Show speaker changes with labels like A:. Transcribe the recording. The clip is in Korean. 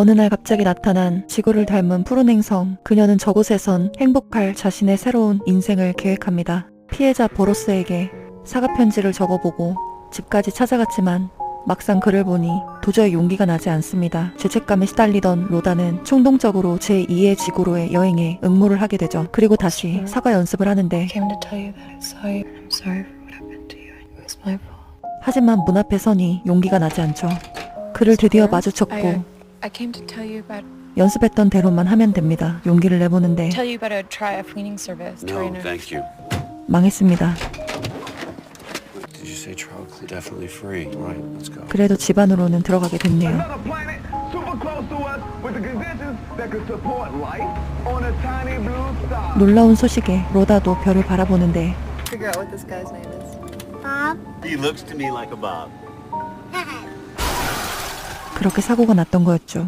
A: 어느 날 갑자기 나타난 지구를 닮은 푸른 행성. 그녀는 저곳에선 행복할 자신의 새로운 인생을 계획합니다. 피해자 보로스에게 사과 편지를 적어보고 집까지 찾아갔지만 막상 글을 보니 도저히 용기가 나지 않습니다. 죄책감에 시달리던 로다는 충동적으로 제2의 지구로의 여행에 응모를 하게 되죠. 그리고 다시 사과 연습을 하는데. 하지만 문 앞에 서니 용기가 나지 않죠. 그를 드디어 마주쳤고
B: I, I came to tell you about
A: 연습했던 대로만 하면 됩니다. 용기를 내보는데
B: tell you about a try a cleaning service.
C: No, thank you.
A: 망했습니다.
C: Did you say trial clean? Definitely free. Right, let's go.
A: 그래도 집 안으로는 들어가게 됐네요.
D: Another planet super close to us with the conditions that could support life on a tiny blue star.
A: 놀라운 소식에 로다도 별을 바라보는데.
E: He looks to me like a Bob.
A: 그렇게 사고가 났던 거였죠.